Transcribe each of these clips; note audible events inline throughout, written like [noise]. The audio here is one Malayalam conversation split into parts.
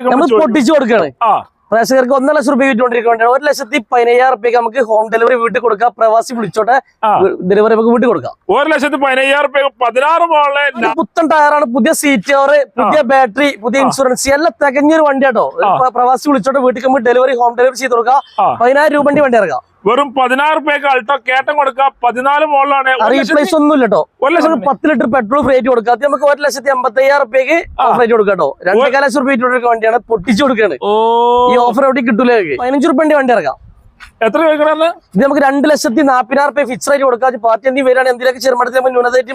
നമ്മൾ പൊട്ടിച്ചു കൊടുക്കാണ് ആ. പ്രേക്ഷകർക്ക് ഒന്നര ലക്ഷം രൂപ വിറ്റുകൊണ്ടിരിക്കുകയാണ് ഒരു ലക്ഷത്തി പതിനയ്യായിരം റുപ്യക്ക് നമുക്ക് ഹോം ഡെലിവറി വീട്ടിൽ കൊടുക്കാം. പ്രവാസി വിളിച്ചോട്ടെ. ഡെലിവറി നമുക്ക് വീട്ടിൽ കൊടുക്കാം. ഒരു ലക്ഷത്തി പതിനയ്യായിരം റുപ്യ പതിനാറ് പുത്തൻ ടയറാണ് പുതിയ സീറ്റ് കവർ പുതിയ ബാറ്ററി പുതിയ ഇൻഷുറൻസ് എല്ലാം തികഞ്ഞൊരു വണ്ടി കേട്ടോ. പ്രവാസി വിളിച്ചോട്ടെ. വീട്ടിൽ നമുക്ക് ഡെലിവറി ഹോം ഡെലിവറി ചെയ്ത് കൊടുക്കാം. പതിനായിരം രൂപ വണ്ടി ഇറക്കാം. വെറും പതിനാറ് റുപ്യക്ക് അൾട്ടോ കേട്ടം കൊടുക്കാം. പതിനാല് മോളിലാണ്. റീപ്ലേസ് ഒന്നും ഇല്ലട്ടോ. ഒരു ലക്ഷം പത്ത് ലിറ്റർ പെട്രോൾ ഫ്രേറ്റ് കൊടുക്കുക അത് നമുക്ക് ഒരു ലക്ഷത്തി അമ്പത്തി അയ്യായിരം റുപ്യക്ക് ഓഫർ കൊടുക്കാട്ടോ. കൊടുക്കാം രണ്ടേകാല ലക്ഷം റുപ്യ കൊടുക്കുന്ന വണ്ടിയാണ് പൊട്ടിച്ചു കൊടുക്കുകയാണ് ഈ ഓഫർ എവിടെ കിട്ടൂല. പതിനഞ്ച് റുപ്യ വണ്ടി ഇറക്കാം. എത്ര ചോദിക്കണമെന്ന് ഇത് നമുക്ക് രണ്ട് ലക്ഷത്തി നാൽപ്പതിനായിരം റുപ്യ ഫിക്സ് ആയിട്ട് കൊടുക്കാം. പാർട്ടി എന്തെങ്കിലും വരികയാണെങ്കിൽ എന്തെങ്കിലും ചെറുമടത്തിൽ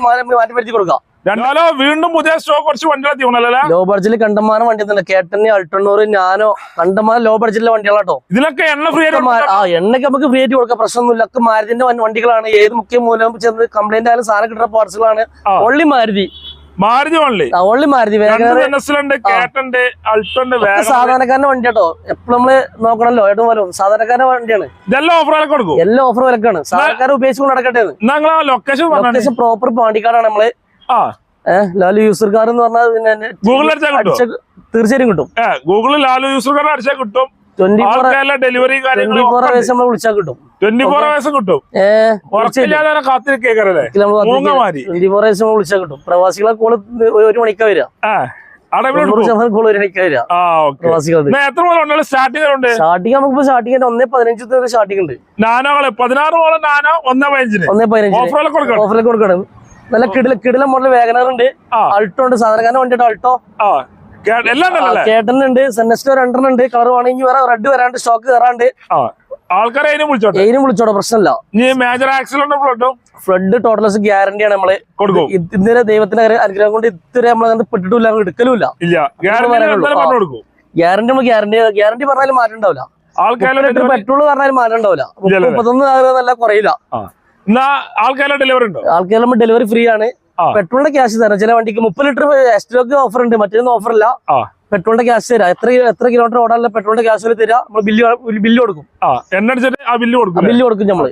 മാറ്റി മാറ്റി വരുത്തി കൊടുക്കാം. രണ്ടാലോ വീണ്ടും പുതിയ സ്റ്റോക്ക് കുറച്ച് വണ്ടികളെ ലോ ബഡ്ജറ്റിൽ കണ്ടമാനം വണ്ടി തന്നെ. കേട്ടനെ അൾട്ടണ്ണൂറ് ഞാനോ കണ്ടമാനം ലോ ബഡ്ജറ്റിലെ വണ്ടികളാട്ടോ. ഇതിലൊക്കെ എണ്ണ ഫ്രീ ആയിട്ട് ആ എണ്ണയ്ക്ക് നമുക്ക് ഫ്രീ ആയിട്ട് കൊടുക്കാം. പ്രശ്നമൊന്നുമില്ല. ഒക്കെ മാരുതിന്റെ വണ്ടികളാണ്. ഏത് മുഖ്യ മൂലം ചെന്ന് കംപ്ലൈന്റ് ആയാലും സാധനം കിട്ടുന്ന പാർസലാണ് only Maruti. Maruti only only Maruti. സാധാരണക്കാരന്റെ വണ്ടി കേട്ടോ എപ്പോഴും നമ്മൾ നോക്കണല്ലോ. ഏട്ടും വരും. സാധാരണക്കാരന്റെ വണ്ടിയാണ്. ഇതെല്ലാം ഓഫറുകളൊക്കെ കൊടുക്കും. എല്ലാം ഓഫർ വിലക്കാണ്. സാധാരണക്കാരെ ഉപയോഗിച്ചുകൊണ്ട് നടക്കട്ടെ ലൊക്കേഷൻ പ്രോപ്പർ പാണ്ടിക്കാടാണ് നമ്മൾ. ഏഹ് ലാലു യൂസർ കാർ എന്ന് പറഞ്ഞാൽ പിന്നെ ഗൂഗിളിൽ അടിച്ചാൽ തീർച്ചയായും കിട്ടും. ഗൂഗിളിൽ ലാലു യൂസർ കാർ അടിച്ചാൽ കിട്ടും. Twenty four delivery twenty four കാര്യങ്ങൾ വയസ്സ് നമ്മൾ വിളിച്ചാൽ കിട്ടും. ട്വന്റി ഫോർ അവേഴ്സ് കിട്ടും. ട്വന്റി ഫോർ നമ്മൾ വിളിച്ചാൽ പ്രവാസികളെ കോൾ ഒരു മണിക്കാ വരിക. സ്റ്റാർട്ടിംഗ് നമുക്ക് ഒന്നേ പതിനഞ്ച് സ്റ്റാർട്ടിംഗ് ഉണ്ട്. പതിനാറ് നാനോ? ഒന്നേ ഒന്നേ പതിനഞ്ച് ഓഫറിൽ കൊടുക്കണം. നല്ല കിടില കിടില മോഡൽ വേഗനർ ഉണ്ട് അൾട്ടോ. ഉണ്ട് സാധാരണ വണ്ടിയുടെ അൾട്ടോ കേട്ടനുണ്ട്. സെനസ്റ്റോ രണ്ടെണ്ണം ഉണ്ട്. കളർ വേണമെങ്കിൽ വേറെ റെഡ് വരാണ്ട് സ്റ്റോക്ക് കയറാണ്ട് ആൾക്കാരെ അതിനും വിളിച്ചോട്ടെ? പ്രശ്നമില്ല. ഇനി മേജർ ആക്സിഡന്റ് ഫ്ലഡ് ടോട്ടലസ് ഗ്യാരണ്ടിയാണ് നമ്മൾ. കൊടുക്കും. ഇത് ഇതുവരെ ദൈവത്തിന്റെ അനു- അനുഗ്രഹം കൊണ്ട് പെട്ടിട്ടില്ല എടുക്കലുമില്ല. ഗ്യാരണ്ടി ഗ്യാരണ്ടി നമ്മൾ ഗ്യാരണ്ടി ഗ്യാരണ്ടി പറഞ്ഞാലും മാറ്റം ഉണ്ടാവില്ല. പറഞ്ഞാലും മാറ്റം? മുപ്പത്തൊന്ന് നല്ല കുറയില്ല. ഡെലിവറി ഉണ്ടോ? ഡെലിവറി ഫ്രീ ആണ്. പെട്രോളിന്റെ ക്യാഷ് തരാം. ചില വണ്ടിക്ക് മുപ്പത് ലിറ്റർ എക്സ്ട്രോക്ക് ഓഫർ ഉണ്ട്. മറ്റൊന്നും ഓഫർ ഇല്ല. പെട്രോളിന്റെ ക്യാഷ് തരാം. എത്ര എത്ര കിലോമീറ്റർ ഓടാനുള്ള പെട്രോളിന്റെ ക്യാഷ് വരെ തരാം. നമ്മൾ ബില്ല് ബില്ല് കൊടുക്കും. ആ ബില്ല് കൊടുക്കും ബില്ല് കൊടുക്കും നമ്മൾ.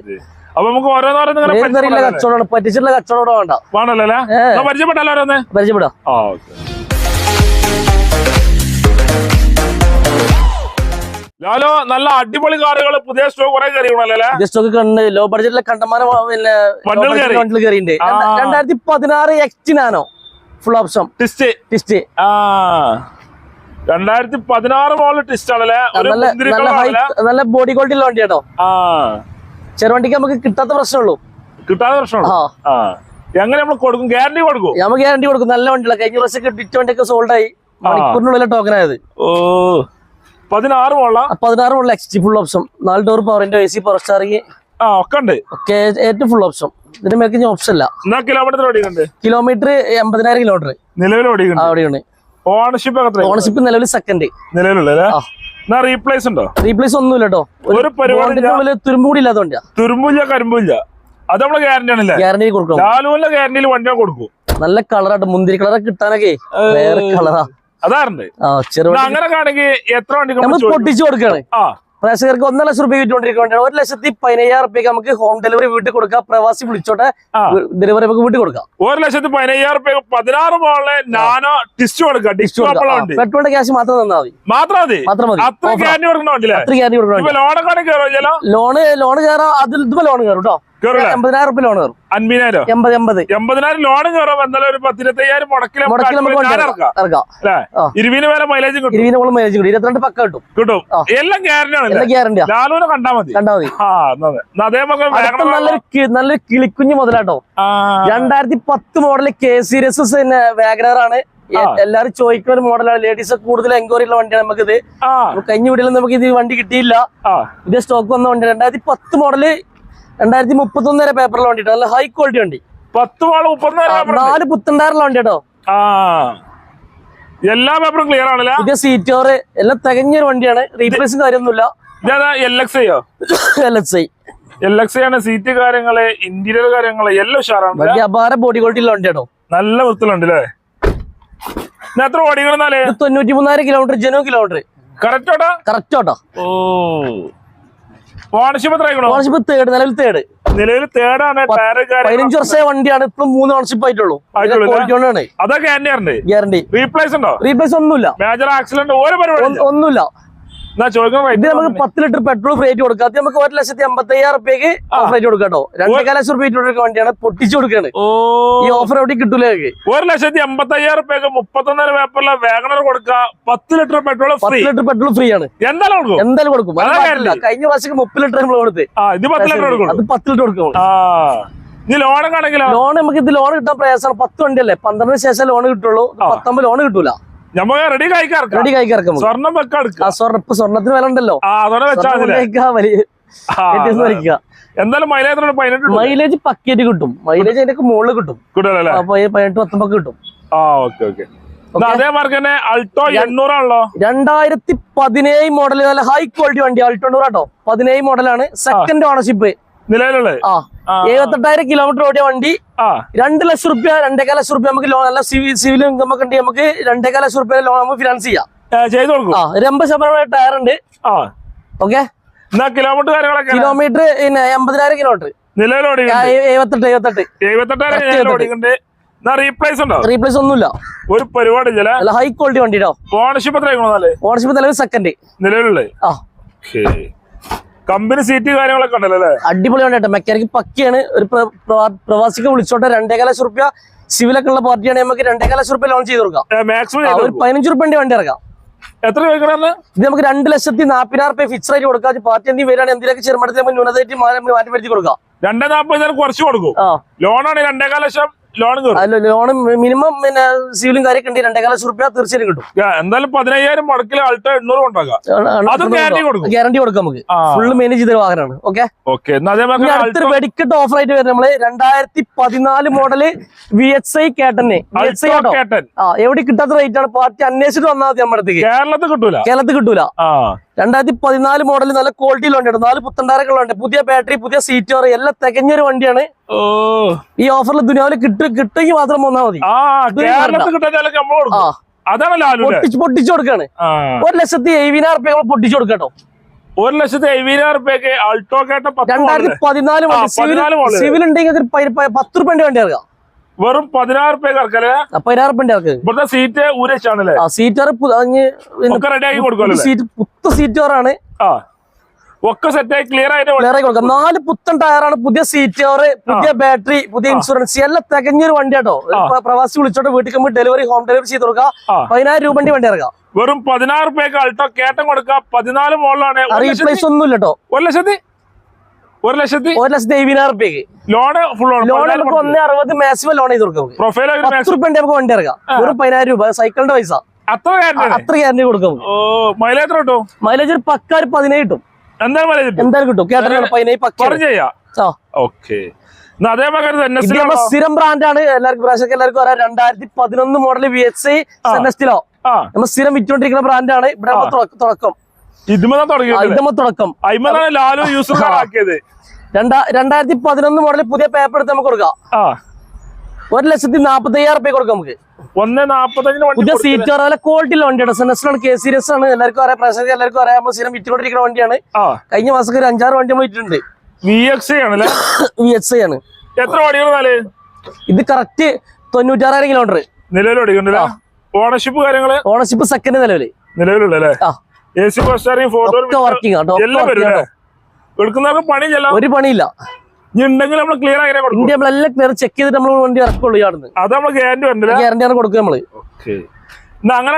അപ്പൊ നമുക്ക് ഓരോന്നോരോന്ന് പറ്റിച്ചിട്ടുള്ള കച്ചവടം വേണ്ട വേണല്ലോ പരിചയപ്പെട്ടല്ലോ പരിചയപ്പെടാം. ലാലോ നല്ല അടിപൊളി കാറുകൾ പുതിയ സ്റ്റോക്ക് കുറെ കയറിയുണ്ടല്ലേ പുതിയ സ്റ്റോക്ക് കണ്ട് ലോ ബഡ്ജറ്റിലെ കണ്ടമാനം പിന്നെ വണ്ടികൾ കയറിയിട്ടുണ്ട് രണ്ടായിരത്തി പതിനാറ് എക്സ്റ്റിനാണോ ഫുൾ ഓപ്ഷൻ ടിസ്റ്റ് ടിസ്റ്റ് ആ. രണ്ടായിരത്തി പതിനാറ് മോളിൽ ടിസ്റ്റ് ആണല്ലേ നല്ല ബോഡി ക്വാളിറ്റി ഉള്ള വണ്ടി കേട്ടോ ചെറുവണ്ടിക്ക് നമുക്ക് കിട്ടാത്ത പ്രശ്നമുള്ളൂ. കിട്ടാത്ത പ്രശ്നമുള്ളൂ. എങ്ങനെ നമ്മൾ കൊടുക്കും? ഗ്യാരണ്ടി കൊടുക്കും നമുക്ക് ഗ്യാരണ്ടി കൊടുക്കും. നല്ല വണ്ടികളാണ് കഴിഞ്ഞ പ്രാവശ്യം ഡിറ്റ് വണ്ടിയൊക്കെ സോൾഡ് ആയി മണിക്കൂറിനുള്ളിൽ ടോക്കൺ ആയത്. ഓ. പതിനാറ് പതിനാറ് ഉള്ള എക്സ് ഫുൾ ഓപ്ഷൻ നാല് ഡോർ പവറിന്റെ എ സി പവർ സ്റ്റാറിങ് ആ ഒക്കെ ഉണ്ട്. ഒക്കെ ഏറ്റവും ഫുൾ ഓപ്ഷൻ ഇതിന്റെ മേക്ക് ഓപ്ഷൻ ഇല്ല. കിലോമീറ്റർ കിലോമീറ്റർ എൺപതിനായിരം കിലോമീറ്റർ നിലവിൽ ഓണർഷിപ്പ് ഓണർഷിപ്പ് നിലവിൽ സെക്കൻഡ് നിലവിലുള്ള റീപ്ലേസ് ഉണ്ടോ? റീപ്ലേസ് ഒന്നും ഇല്ലട്ടോ ഒരു പരിപാടി തുരുമ്പൂടി ഇല്ലാത്ത വണ്ടിയാ. തുരുമ്പില്ല കരിമ്പില്ല അത് നമ്മൾ ഗ്യാരണ്ടി ആണല്ലേ? ഗ്യാരണ്ടി കൊടുക്കും ലാലുവിന്റെ ഗ്യാരണ്ടിയിൽ വണ്ടി കൊടുക്കും. നല്ല കളറാട്ടോ മുന്തിരി കളറൊക്കെ കിട്ടാനൊക്കെ വേറെ കളറാ അതാറുണ്ട്. ആ ചെറു എന്നാ അങ്ങനെ ആണെങ്കിൽ എത്ര വണ്ടി നമ്മൾ പൊട്ടിച്ചു കൊടുക്കാണ് ആ. പ്രേക്ഷകർക്ക് ഒന്നര ലക്ഷം രൂപ വിറ്റുകൊണ്ടിരിക്കുകയാണ്. ഒരു ലക്ഷത്തി പതിനയ്യായിരം റുപ്യക്ക് നമുക്ക് ഹോം ഡെലിവറി വീട്ടിൽ കൊടുക്കാം. പ്രവാസി വിളിച്ചോട്ടെ. ഡെലിവറി നമുക്ക് വീട്ടിൽ കൊടുക്കാം. ഒരു ലക്ഷത്തി പതിനയ്യായിരം റുപ്യ പതിനാറ് മോളിൽ നാനോ ടിസ്റ്റ് കൊടുക്കാം. പെട്രോളിന്റെ ക്യാഷ് മാത്രം തന്നാൽ മതി. മാത്രം മതി? മാത്രം മതി. അത്ര. ഗ്യാരണ്ടി കൊടുക്കണ കൊടുക്കണം ലോണൊക്കെ കയറോ ലോണ് ലോണ് കയറാം. അതിൽ ഇതുപോലെ ലോൺ കയറും കേട്ടോ എൺപതിനായിരം റുപ്യ ലോൺ കയറും അൻപതിനായിരം എൺപത് എൺപത്. എൺപതിനായിരം കയറും ഒരു മുടക്കിൽ. ഇരുപതിന് വേല മൈലേജും കിട്ടും. മൈലേജ് കിട്ടും. ഇരുപത്തിരണ്ട് പക്ക കിട്ടും. കിട്ടും. എല്ലാം ഗ്യാരണ്ടി ലാലുവിനെ കണ്ടാ മതി. കണ്ടാ മതി. നല്ലൊരു കിളിക്കുഞ്ഞ് മുതലാട്ടോ. രണ്ടായിരത്തി പത്ത് മോഡൽ കെ സീരീസ് പിന്നെ വാഗനർ ആണ്. എല്ലാരും ചോദിക്കുന്ന ഒരു മോഡലാണ് ലേഡീസ് കൂടുതൽ എൻക്വയറി ഉള്ള വണ്ടിയാണ് നമുക്ക് കഴിഞ്ഞ വീട്ടിൽ നമുക്ക് ഇത് വണ്ടി കിട്ടിയില്ല. ഇത് സ്റ്റോക്ക് വന്ന വണ്ടി രണ്ടായിരത്തി പത്ത് മോഡൽ രണ്ടായിരത്തി മുപ്പത്തൊന്ന് വരെ പേപ്പറിൽ വണ്ടി കേട്ടോ നല്ല ഹൈ ക്വാളിറ്റി വണ്ടി. പത്ത് വാൾ മുപ്പത്തിനാല് നാല് പുത്തണ്ടാറിൽ വണ്ടി കേട്ടോ. ആ. എല്ലാ പേപ്പറും ക്ലിയർ ആണല്ലേ? പുതിയ സീറ്റ് ഓറ് എല്ലാം തികഞ്ഞൊരു വണ്ടിയാണ്. റീപ്ലേസും കാര്യമൊന്നുമില്ല. L X ഐയോ L S I L X ആണ് സീറ്റ് കാര്യങ്ങൾ ഇന്റീരിയർ കാര്യങ്ങൾ എല്ലാം ഉഷാറാണ് വണ്ടി അപാര ബോഡി ക്വാളിറ്റി ഉള്ള വണ്ടി നല്ല വൃത്തിലുണ്ട് അല്ലേ? എത്ര ഓടിക്കണെന്നാലേ? ഇത് തൊണ്ണൂറ്റി മൂന്നായിരം കിലോമീറ്റർ ജനു കിലോമീറ്റർ കറക്റ്റ് കറക്റ്റോട്ടോ ഓ. ഓണർഷിപ്പ് തേർഡ് നിലവിൽ തേർഡ് നിലവിൽ തേർഡാണ് പതിനഞ്ച് വർഷമായ വണ്ടിയാണ്. ഇപ്പോഴും മൂന്ന് ഓണർഷിപ്പ് ആയിട്ടുള്ളൂ. അതൊക്കെ ഗ്യാരണ്ടി റീപ്ലേസ് ഉണ്ടോ? റീപ്ലേസ് ഒന്നുമില്ല. മേജർ ആക്സിഡന്റ് ഒന്നുമില്ല. ഇത് നമുക്ക് പത്ത് ലിറ്റർ പെട്രോൾ ആയിട്ട് കൊടുക്കാം. അത് നമുക്ക് ഒരു ലക്ഷത്തി അമ്പത്തി അയ്യായിരം റുപ്യക്ക് ഓഫർ ആയിട്ട് കൊടുക്കാം കേട്ടോ. രണ്ടേകാല ലക്ഷം റുപ്യ വണ്ടിയാണ് പൊട്ടിച്ചു കൊടുക്കാണ് ഈ ഓഫർ എവിടെ കിട്ടൂല ഒരു ലക്ഷത്തി എൺപത്തി അയ്യായിരം റുപ്യക്ക് മുപ്പത്തൊന്നര പേപ്പറിലെ വേഗണർ കൊടുക്കുക. പത്ത് ലിറ്റർ പെട്രോൾ പത്ത് ലിറ്റർ പെട്രോൾ ഫ്രീ ആണ്. എന്തായാലും കൊടുക്കും. എന്തായാലും കൊടുക്കും. കഴിഞ്ഞ പ്രാവശ്യം മുപ്പത് ലിറ്റർ നമ്മൾ കൊടുത്ത്. ഇത് പത്ത് ലിറ്റർ കൊടുക്കും അത് പത്ത് ലിറ്റർ ലോൺ നമുക്ക് ഇത് ലോൺ കിട്ടാൻ പ്രയാസമാണ്. പത്ത് വണ്ടിയല്ലേ? പന്ത്രണ്ടിന് ശേഷം ലോൺ കിട്ടുള്ളൂ. പത്തൊമ്പത് ലോൺ കിട്ടൂല. റെഡി കഴിക്കാം റെഡി കൈക്ക് ഇറക്കാം. നമുക്ക്. സ്വർണം വെക്ക ആ എടുക്കുക സ്വർണ ഇപ്പൊ സ്വർണത്തിന് വില ഉണ്ടല്ലോ. എന്തായാലും മൈലേജ് മൈലേജ് പക്കേറ്റ് കിട്ടും മൈലേജ് അതിന്റെ മുകളിൽ കിട്ടും. പതിനെട്ട് പത്തൊമ്പത് കിട്ടും. ആ ഓക്കെ ഓക്കെ അതേ മാർക്ക് തന്നെ അൾട്ടോ എണ്ണൂറാണല്ലോ? രണ്ടായിരത്തി പതിനേഴ് മോഡൽ നല്ല ഹൈ ക്വാളിറ്റി വണ്ടി അൾട്ടോ എണ്ണൂറാട്ടോ പതിനേഴ് മോഡലാണ് സെക്കൻഡ് ഓണർഷിപ്പ് നിലവിലുള്ളത്. എഴുപത്തെട്ടായിരം കിലോമീറ്റർ ഓടിയ വണ്ടി. രണ്ട് ലക്ഷം റുപ്യ രണ്ടേക്കാല ലക്ഷം റുപ്യ നമുക്ക് ലോൺ അല്ല സിവിൽ സിവിൽ ഇൻകം ഒക്കെ ഉണ്ടെങ്കിൽ നമുക്ക് രണ്ടേകാൽ ലക്ഷം റുപ്യ ലോൺ നമുക്ക് ഫിനാൻസ് ചെയ്യാം. ചെയ്തു കൊടുക്കും? എൺപത് ശതമാനം ടയർ ഉണ്ട്. ഓക്കെ കിലോമീറ്റർ കാര്യങ്ങളൊക്കെ? കിലോമീറ്റർ പിന്നെ എൺപതിനായിരം കിലോമീറ്റർ ഓടിക്കുന്നുണ്ട് എഴുപത്തെട്ട് എഴുപത്തെട്ട്. എഴുപത്തെട്ടായിരം Correct നിലവിൽ ഓടിക്കുന്നുണ്ട് റീപ്ലേസ് ഉണ്ടോ? റീപ്ലേസ് ഒന്നുമില്ല. ഒരു പരിപാടി ഇല്ല ഹൈ ക്വാളിറ്റി വണ്ടി കേട്ടോ ഓണർഷിപ്പ് ഓണർഷിപ്പ് നിലവിൽ സെക്കൻഡ് നിലവിലുള്ളത്? ആ. കമ്പനി സീറ്റ് കാര്യങ്ങളൊക്കെ ഉണ്ടല്ലോ അല്ലേ? അടിപൊളി ഉണ്ടോ കേട്ടോ. മെക്കാനിക്ക് പക്കയാണ്. ഒരു പ്രവാസിക്ക് വിളിച്ചോട്ടെ രണ്ടേകാല ലക്ഷം റുപ്യ സിവിലൊക്കെ ഉള്ള പാർട്ടിയാണ് നമുക്ക് രണ്ടേകാല ലക്ഷം റുപ്യ ലോൺ ചെയ്ത് കൊടുക്കാം. മാക്സിമം ഒരു പതിനഞ്ച് റുപ്യ വണ്ടി ഇറക്കാം. എത്ര ഇത് നമുക്ക് രണ്ട് ലക്ഷത്തി നാപ്പതിനായിരം റുപ്യ ഫിക്സ് ആയിട്ട് കൊടുക്കാം. പാർട്ടി എന്തെങ്കിലും വരാണ് എന്തെങ്കിലും ചെറുമടത്തിൽ ന്യൂനതായിട്ട് മാറ്റി വരുത്തി കൊടുക്കാം. രണ്ടേ നാപ്പതിനായിരം കുറച്ച് കൊടുക്കും. ലോണാണ് രണ്ടേകാല ലക്ഷം അല്ല ലോൺ മിനിമം പിന്നെ സിവിലും കാര്യമൊക്കെ ഉണ്ട്. രണ്ടേകാൽ റുപ്യ തീർച്ചയായും കിട്ടും. എന്തായാലും പതിനയ്യായിരം മുടക്കിൽ ആൾട്ട എണ്ണൂറ് ഉണ്ടാക്കാം. ഗ്യാരണ്ടി കൊടുക്കാം. നമുക്ക്. ഫുള്ള് മാനേജ് ചെയ്ത വാഹനമാണ്. ഓക്കെ ഓക്കെ അടുത്തൊരു അൾട്ടോ വെടിക്കെട്ട് ഓഫർ ആയിട്ട് വരുന്നത് നമ്മൾ രണ്ടായിരത്തി പതിനാല് മോഡൽ വി എക്സ് ഐ കേട്ടനെ വി എക്സ് ഐ കേട്ടൻ ആ എവിടെ കിട്ടാത്ത റേറ്റ് ആണ്? പാർട്ടി അന്വേഷിച്ചിട്ട് വന്നാൽ മതി നമ്മുടെ കേരളത്തിൽ കിട്ടൂല. കേരളത്തിൽ കിട്ടൂല. രണ്ടായിരത്തി പതിനാല് മോഡൽ നല്ല ക്വാളിറ്റിയിൽ വണ്ടിയുണ്ട് നാല് പുത്തണ്ടാരൊക്കെ ഉണ്ട് പുതിയ ബാറ്ററി പുതിയ സീറ്റ് കവർ എല്ലാം തികഞ്ഞൊരു വണ്ടിയാണ്. ഈ ഓഫറിൽ ദുനിയാവിൽ കിട്ടു കിട്ടുമെങ്കിൽ മാത്രം വന്നാൽ മതി. പൊട്ടിച്ച് പൊട്ടിച്ചു കൊടുക്കാണ്. ഒരു ലക്ഷത്തി എഴുപതിനായിരം റുപ്യ പൊട്ടിച്ചു കൊടുക്കട്ടോ ഒരു ലക്ഷത്തി എഴുപതിനായിരം റുപ്യക്ക് അൾട്ടോ കേട്ട രണ്ടായിരത്തി. പതിനാല് സിവിൽ 14 model. സിവിൽ ഉണ്ടെങ്കിൽ പത്ത് റുപ്യന്റെ വണ്ടി ഇറക്കാം വെറും പതിനായിരം റുപ്യ ഇറക്കല്ലേ പതിനായിരം റുപ്യ ഇവിടുത്തെ സീറ്റ് ഊരച്ചാണല്ലേ? സീറ്റ് റെഡി ആക്കി കൊടുക്കുമല്ലോ സീറ്റ് പുത്ത സീറ്റ് ആ. ഒക്കെ സെറ്റ് ആയി ക്ലിയർ ആയിട്ട് ക്ലിയർ ആയി കൊടുക്കാം. നാല് പുത്തൻ ടയറാണ് പുതിയ സീറ്റ് കവർ പുതിയ ബാറ്ററി പുതിയ ഇൻഷുറൻസ് എല്ലാം തികഞ്ഞൊരു വണ്ടി കേട്ടോ. പ്രവാസി വിളിച്ചോട്ട് വീട്ടിൽ കമ്പി ഡെലിവറി ഹോം ഡെലിവറി ചെയ്ത് കൊടുക്കാം. ആ. പതിനായിരം രൂപ വണ്ടി ഇറക്കാം. വെറും പതിനായിരം റുപ്യക്ക് അൾട്ടോ കേട്ടം കൊടുക്കാം. പതിനാല് മോളിലാണ്. റീപ്ലേസ് ഒന്നും ഇല്ല കേട്ടോ ഒരു ലക്ഷത്തി ഒരു ലക്ഷത്തി ഒരു ലക്ഷത്തി എഴുപതിനായിരം റുപ്യക്ക് ലോണ് ഫുൾ ലോൺ നമുക്ക് ഒന്ന് അറുപത് മാക്സിമം ലോൺ ചെയ്ത് കൊടുക്കും. പ്രൊഫൈൽ പത്ത് റുപ്യ നമുക്ക് വണ്ടി ഇറക്കാം. ഒരു പതിനായിരം രൂപ. സൈക്കിളിന്റെ പൈസ. അത്ര അത്ര ഗ്യാരണ്ടി കൊടുക്കും മൈലേജ് കിട്ടും? മൈലേജ് ഒരു പക്ക ഒരു പതിനേഴ് കിട്ടും. മൈലേജ് എന്തായാലും പതിനേഴ് പക്ക ഓക്കെ സ്ഥിരം ബ്രാൻഡാണ് എല്ലാവർക്കും പ്രാവശ്യം എല്ലാവർക്കും അറിയാം. രണ്ടായിരത്തി പതിനൊന്ന് മോഡൽ വി എച്ച് ഐ സെനസ്റ്റിലോ നമ്മൾ സ്ഥിരം വിറ്റുകൊണ്ടിരിക്കുന്ന ബ്രാൻഡാണ് ഇവിടെ തുടക്ക- തുടക്കം. ലാലു യൂസർ ആക്കിയത്? രണ്ടായിരത്തി പതിനൊന്ന് മോഡൽ പുതിയ പേപ്പർ എടുത്ത് നമുക്ക് കൊടുക്കാം. ഒരു ലക്ഷത്തി നാപ്പത്തി അയ്യായിരം റുപ്യ കൊടുക്കാം നമുക്ക്. ഒന്ന് നാപ്പത്തഞ്ചിന് പുതിയ? സീറ്റ് നല്ല ക്വാളിറ്റിയുള്ള വണ്ടിയാണ്. സെനസ്റ്റിലാണ് കെ സീരീസ് ആണ്. എല്ലാവർക്കും അറിയാം പ്രശ്നം എല്ലാവർക്കും അറിയാം. നമ്മൾ സ്ഥിരം വിറ്റുകൊണ്ടിരിക്കുന്ന വണ്ടിയാണ്. ആ. കഴിഞ്ഞ മാസം ഒരു അഞ്ചാറ് വണ്ടി നമ്മൾ വിറ്റിട്ടുണ്ട് വി എക്സ് ആണ് വി എക്സ് [coughs] ആണ്. എത്ര വണ്ടികളാൽ ഇത് കറക്റ്റ് തൊണ്ണൂറ്റാറായിരം കിലോമീറ്റർ നിലവിൽ ഓണർഷിപ്പ് കാര്യങ്ങൾ? ഓണർഷിപ്പ് സെക്കൻഡ് നിലവിൽ. നിലവിലുള്ള എ സി ബസ് സ്റ്റാറിംഗ് ഫോട്ടോ ഒക്കെ വർക്കിംഗ് ആട്ടോ ഒക്കെ എല്ലാം working വരും എടുക്കുന്നവർക്ക് പണി ഒരു പണിയില്ല. ഉണ്ടെങ്കിൽ നമ്മൾ ക്ലിയർ കൊടുക്കും. നമ്മളെല്ലാം ക്ലിയർ ചെക്ക് ചെയ്തിട്ട് നമ്മൾ വണ്ടി ഇറക്കുള്ളൂ ഇവിടുന്ന് അത് നമ്മൾ ഗ്യാരണ്ടി വരണ്ടല്ലേ ഗ്യാരണ്ടിയാണ് കൊടുക്കുക നമ്മൾ. അങ്ങനെ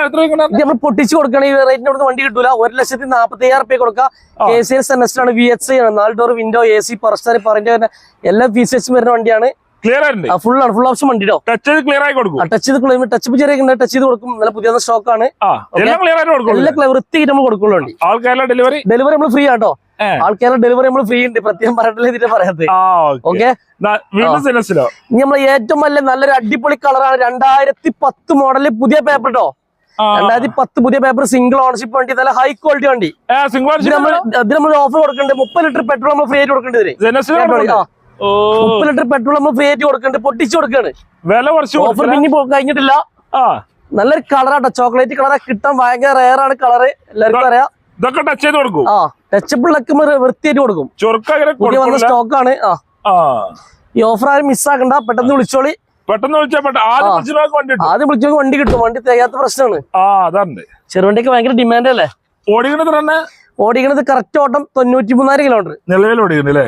നമ്മൾ പൊട്ടിച്ച് കൊടുക്കണ ഈ റേറ്റിന് വണ്ടി കിട്ടൂല. ഒരു ലക്ഷത്തി നാപ്പത്തി അയ്യായിരം റുപ്യ കൊടുക്കാം K C S N S ആണ് വി എച്ച് ആണ്. നാല് ഡോർ വിൻഡോ എ സി പറസ്റ്റാർ പറഞ്ഞ എല്ലാ ഫീച്ചേഴ്സും വരുന്ന വണ്ടിയാണ്. ക്ലിയർ ആയിട്ടുണ്ട്. ഫുൾ ആണ്. ഫുൾ ഓപ്ഷൻ വണ്ടിയോ ടച്ച് ചെയ്ത് ക്ലിയർ ആയി കൊടുക്കും. ടച്ച് ചെയ്ത് ക്ലിയർ ടച്ച് ചെറിയ ടച്ച് ചെയ്ത് കൊടുക്കും. നല്ല പുതിയ സ്റ്റോക്ക് ആണ്. എല്ലാം ക്ലിയർ ആയിട്ട് കൊടുക്കും എല്ലാ ക്ലെയിം വൃത്തിയായിട്ട് നമ്മൾ കൊടുക്കുള്ളൂ. വണ്ടി ആൾക്കാരുടെ ഡെലിവറി ഡെലിവറി നമ്മൾ ഫ്രീ ആട്ടോ. ആൾക്കാരുടെ ഡെലിവറി നമ്മൾ ഫ്രീ ഉണ്ട്. പ്രത്യേകം പറഞ്ഞിട്ടില്ല പറയാത്തത്. ഓക്കെ. വീണ്ടും നമ്മൾ ഏറ്റവും നല്ല നല്ലൊരു അടിപൊളി കളറാണ് രണ്ടായിരത്തി പത്ത് മോഡൽ പുതിയ പേപ്പർ കേട്ടോ രണ്ടായിരത്തി പത്ത് പുതിയ പേപ്പർ സിംഗിൾ ഓണർഷിപ്പ് വണ്ടി നല്ല ഹൈ ക്വാളിറ്റി വണ്ടി. സിംഗിൾ ഓണർഷിപ്പ് നമ്മൾ ഓഫർ കൊടുക്കുന്നുണ്ട്. മുപ്പത് ലിറ്റർ പെട്രോൾ നമ്മൾ ഫ്രീ ആയിട്ട് കൊടുക്കേണ്ടത് മുപ്പത് ലിറ്റർ പെട്രോൾ നമ്മൾ ഫ്രീ ആയിട്ട് കൊടുക്കുന്നുണ്ട് പൊട്ടിച്ചു കൊടുക്കാണ് വില കുറച്ച് ഓഫർ? പിന്നെ കഴിഞ്ഞിട്ടില്ല. നല്ലൊരു കളറാട്ടോ ചോക്ലേറ്റ് കളറാ കിട്ടാൻ ഭയങ്കര റയർ ആണ് കളറ് എല്ലാവർക്കും അറിയാം. ഇതൊക്കെ ടച്ച് ചെയ്ത് കൊടുക്കും? ആ ടച്ചബിളൊക്കെ വൃത്തിയായിട്ട് കൊടുക്കും. പുതിയ വന്ന സ്റ്റോക്കാണ് ആ. ഈ ഓഫർ ആരും മിസ്സാക്കണ്ട പെട്ടെന്ന് വിളിച്ചോളി. പെട്ടെന്ന് വിളിച്ചാ പെട്ടെന്ന് ആദ്യം വിളിച്ചോക്ക് വണ്ടി കിട്ടും. വണ്ടി തികയാത്ത പ്രശ്നമാണ്. ചെറുവണ്ടിക്ക് ഭയങ്കര ഡിമാൻഡ് അല്ലേ? ഓടിക്കണത് തന്നെ ഓടിക്കണത് കറക്റ്റ് ഓട്ടം തൊണ്ണൂറ്റി മൂന്നായിരം കിലോമീറ്റർ നിലവിൽ ഓടിക്കുന്നില്ലേ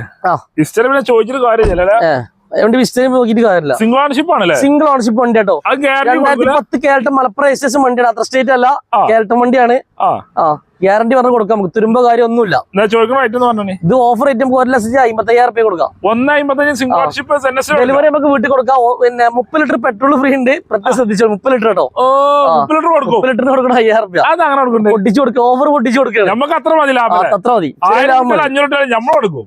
പിന്നെ ചോദിച്ചിട്ട് കാര്യമില്ല അതുകൊണ്ട് വിസ്റ്റേജ് നോക്കിയിട്ട് കാര്യമില്ല. സിംഗിൾ ഓണർഷിപ്പ് ആണല്ലേ? സിംഗിൾ ഓണർഷിപ്പ് വണ്ടി കേട്ടോ. രണ്ടായിരത്തി പത്ത് കേരള മലപ്പുറം രജിസ്ട്രേഷൻ വണ്ടിയാണ്. അത്ര സ്റ്റേറ്റ് അല്ല. കേരളം വണ്ടിയാണ്. ആ. ഗ്യാരണ്ടി പറഞ്ഞു കൊടുക്കാം. നമുക്ക് തുരുമ്പോ കാര്യം ഒന്നുമില്ല. ഇത് ഓഫർ ഐറ്റം നമുക്ക് ഒരു ലക്ഷത്തി അമ്പത്തയ്യായിരം റുപ്യ കൊടുക്കാം. ഡെലിവറി നമുക്ക് വീട്ടിൽ കൊടുക്കാം. പിന്നെ മുപ്പത് ലിറ്റർ പെട്രോൾ ഫ്രീ ഉണ്ട്. പ്രത്യേകം ശ്രദ്ധിച്ചു മുപ്പത് ലിറ്റർ കേട്ടോ. മുപ്പത് ലിറ്റർ ലിറ്ററിന് കൊടുക്കണം അയ്യായിരം റുപ്യ അത് അങ്ങനെ കൊടുക്കണ്ടേ? പൊട്ടിച്ചു കൊടുക്കുക ഓഫർ പൊട്ടിച്ചു കൊടുക്കുക നമുക്ക് അത്ര മതി അത്ര മതി. അഞ്ഞൂറ് നമ്മൾ കൊടുക്കും.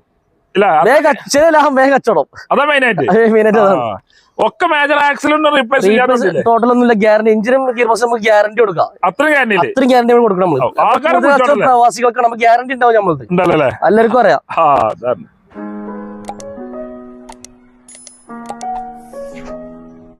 വേഗം ചെറിയ ലാഭം വേഗം അച്ചടം അതാ മെയിനായിട്ട് അതാണ്. ഒക്കെ മേജർ ആക്സിഡന്റ് ടോട്ടൽ ഒന്നുമില്ല ഗ്യാരണ്ടി എഞ്ചിനും ഗിയർ നമുക്ക് ഗ്യാരണ്ടി കൊടുക്കാം. അത്ര ഗ്യാരണ്ടി അത്രയും ഗ്യാരണ്ടി കൊടുക്കണം നമ്മൾ? പ്രവാസികൾക്ക് നമുക്ക് ഗ്യാരണ്ടി ഉണ്ടാവും അല്ലേ? എല്ലാവർക്കും അറിയാം.